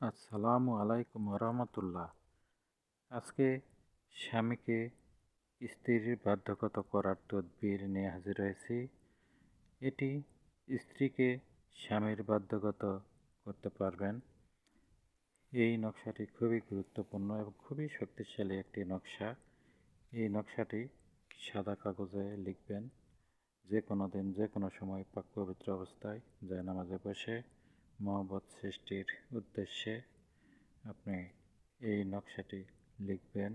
আসসালামু আলাইকুম রহমতুল্লাহ আজকে স্বামীকে স্ত্রীর বাধ্যগত করার তদবির নিয়ে হাজির হয়েছি। এটি স্ত্রীকে স্বামীর বাধ্যগত করতে পারবেন। এই নকশাটি খুবই গুরুত্বপূর্ণ এবং খুবই শক্তিশালী একটি নকশা। এই নকশাটি সাদা কাগজে লিখবেন। যে কোনো দিন যে কোনো সময় পাক পবিত্র অবস্থায় যায় নামাজে বসে। মহব্বত সৃষ্টির উদ্দেশ্যে আপনি এই নকশাটি লিখবেন।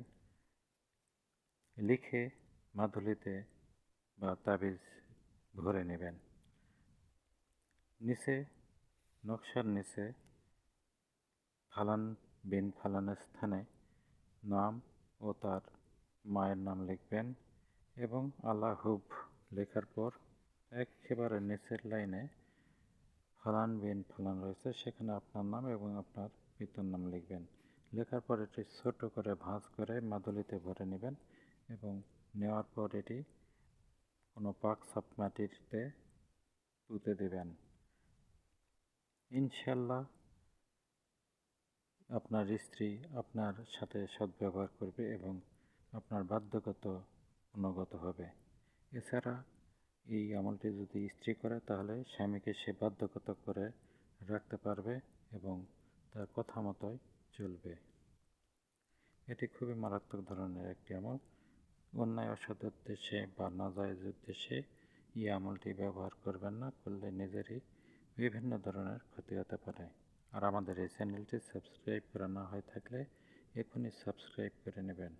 লিখে মাদুলিতে বা তাবিজ ভরে নেবেন। নিচে, নকশার নিচে ফালান বিন ফালানের স্থানে নাম ও তার মায়ের নাম লিখবেন এবং আল্লাহুব লেখার পর একেবারে নিচের লাইনে ফালান বিন ফালান রয়েছে, সেখানে আপনার নাম এবং আপনার পিতার নাম লিখবেন। লেখার পর এটি ছোট করে ভাঁজ করে মাদুলিতে ভরে নেবেন এবং নেওয়ার পর এটি কোনো পাক সাপ মাটিতে পুঁতে দেবেন। ইনশাল্লাহ আপনার স্ত্রী আপনার সাথে সদ্ব্যবহার করবে এবং আপনার বাধ্যগত অনুগত হবে। এছাড়া এই আমলটি যদি স্ত্রী করে, তাহলে স্বামীকে সে বাধ্যগত করে রাখতে পারবে এবং তার কথা মতোই চলবে। এটি খুবই মারাত্মক ধরনের একটি আমল। অন্যায়, অসৎ উদ্দেশ্যে বা নাজায়জ উদ্দেশ্যে এই আমলটি ব্যবহার করবেন না, করলে নিজেরই বিভিন্ন ধরনের ক্ষতি হতে পারে। আর আমাদের এই চ্যানেলটি সাবস্ক্রাইব করা না হয়ে থাকলে এখনই সাবস্ক্রাইব করে নেবেন।